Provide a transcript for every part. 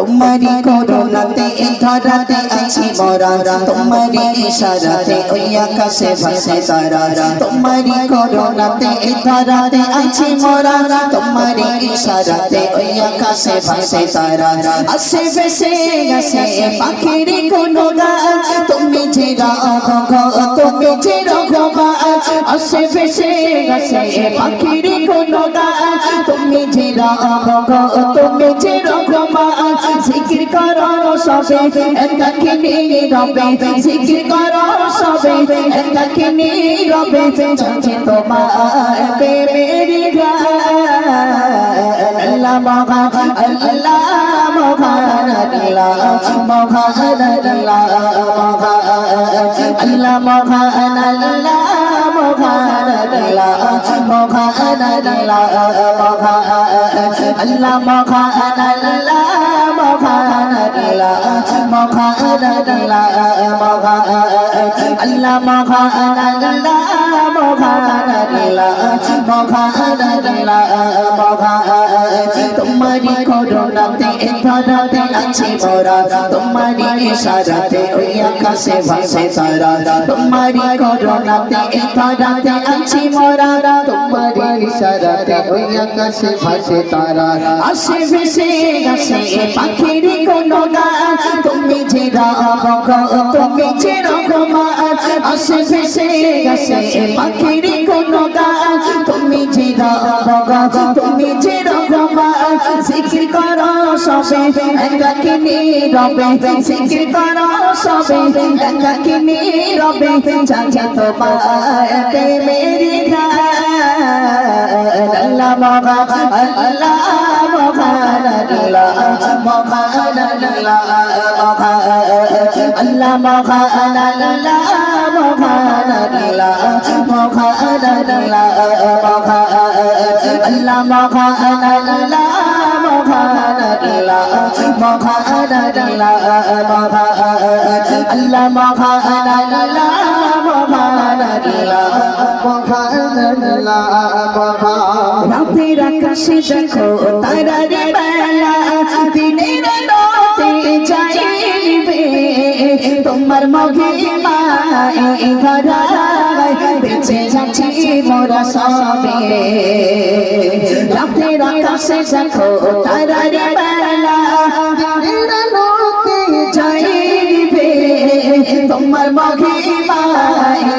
তোমারি করুণাতে এ ধরাতে আছি মরা তোমারি ইশারাতে, ওই আকাশে ভাসে তারা তোমারি করুণাতে এ ধরাতে আছি মরা তোমারি ইশারাতে, ওই আকাশে ভাসে তারা আসে ভেসে গেছে পাখির কোনো গাছ। তুমি যে রাগ তুমি যে রঘবাজ আসে ভেসে গেছে পাখির কোনো গাছ। তুমি যে রাগ তুমি যে রঘবাজ জিকির করো সবে একাকি নীরবে। জিকির করো সবে একাকি নীরবে। চলছে তোমার প্রেমের আল্লাহ মহান আল্লাহ মহান আল্লাহ মহান আল্লাহ মহান আল্লাহ মহান আল্লাহ মহান আল্লাহ মহান আল্লাহ মহান আল্লাহ তোমারি করোনাতে ধরাতে আছে মোরা তোমারি ইশারাতে ওই আকাশে ভাসে তারা আসে ভেসে আসে পাখির কোনো গান তুমি যে রাগ তুমি যে রকমা আসে ভেসে গেছে পাখির কোন গাছ তুমি যে রাগ তুমি যে রঘমাজ জিকির করো সবে একাকি নীরবে জিকির করো সবে একাকি নীরবে জাগে তোমার প্রেমের গান আল্লাহ মহান আল্লাহ মহান আল্লাহ মহান আল্লাহ মহান আল্লাহ মহান আল্লাহ রাতের আকাশে দেখো তারা বেলা তোমার মহিমা ধরায়। বেঁচে যাচ্ছি মোরা সবে। রাতের আকাশে দেখো তারার বেলা। তোমার মহিমা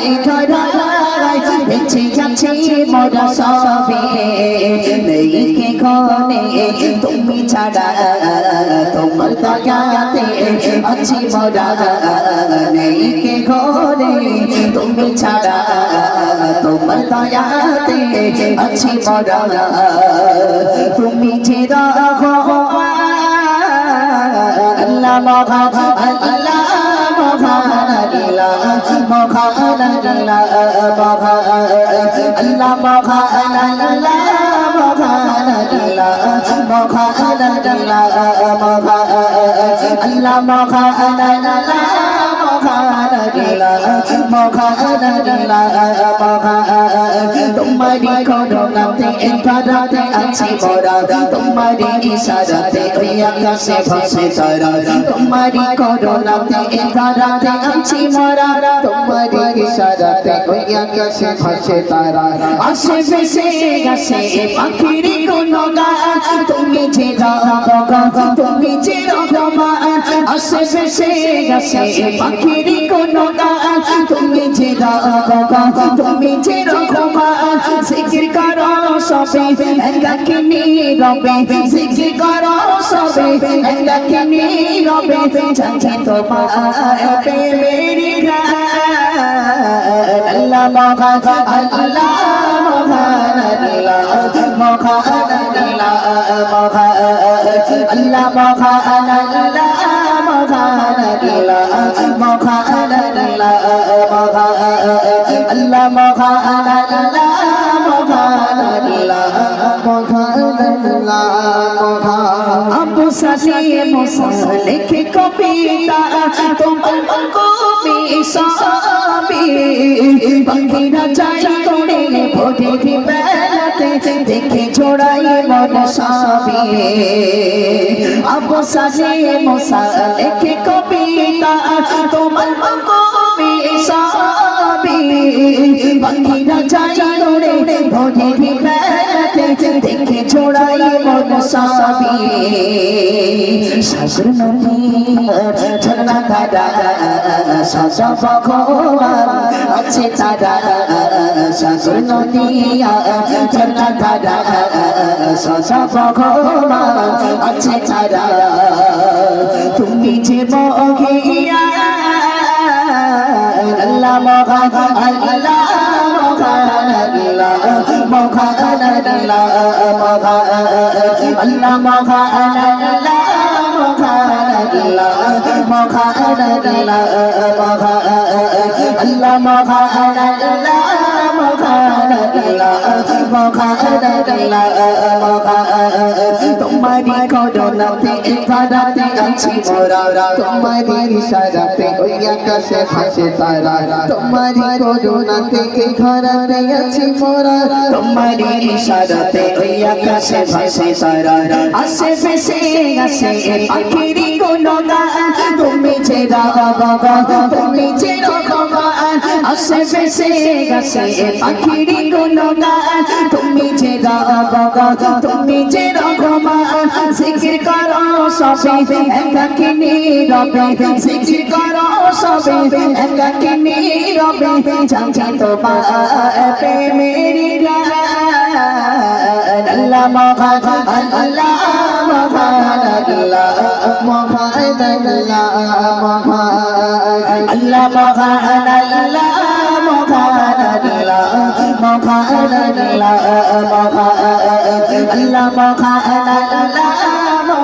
এই ধরায় বেঁচে যাচ্ছি মোরা সবে। নেই কে ঘনে তুমি ছাড়া তোমার দয়াতে আছি মোরা নেই কে ঘনে তুমি ছাড়া তোমার দয়াতে আছি মোরা তুমি যে আল্লাহ আল্লাহ مخانا لا مخانا الله مخانا لا مخانا لا مخانا لا مخانا الله مخانا لا তোমারি করুণাতে ধরাতে আছি মোরা তোমারি ইশারাতে ওই আকাশে ভাসে তারা তোমারি করুণাতে ধরাতে আছি মোরা তোমারি ইশারাতে ওই আকাশে ভাসে তারা আসে ভেসে তুমি তুমি আসে গেছে পাখির কোন গাছ তুমি যে রাগ তুমি যে রঘমাজ জিকির করো সবে একাকি নীরবে জিকির করো সবে একাকি নীরবে জানি তোমার প্রেমের গান আল্লাহ মহান আল্লাহ মহান আল্লাহ মহান আল্লাহ মহান আল্লাহ মহান। আল্লাহ আবু সালে লিখে কবিতা তোমার কবি সাবি পাখিরা চাই তোড়ে ভোরে বেলা বেলাতে দেখে ছোড়াই মন সাবি অবসানে মোসা লেখে কবিতা, তোমার কবি সাবি পাখিরা যায় উড়ে ভোরে বেলাতে জোড়াই মন সাবিয়ে শাশুর নদীর ঝর্ণা তারা শাশ ভগবান আছে তারা। শাশুর নদীর ঝর্ণা তারা শাশ ভগবান আছে তারা। مغا لا لا مغا الله مغا لا لا مغا لا مغا لا مغا الله مغا لا لا তোমারি করোনাতে এ পাড়াতে আছি মোরা তোমারি ইশারাতে ওই আসে আসে তুমি যে আসে আসে যে বাবা তুমি যে জিকির করো সবে একাকি নীরবে জিকির করো সবে একাকি নীরবে জানছি তোমার প্রেমেরি গান আল্লাহ মহান আল্লাহ মহান আল্লাহ মহান আল্লাহ মহান আল্লাহ মহান আল্লাহ মহান আল্লাহ মহান আল্লাহ মহান আল্লাহ মহান আল্লাহ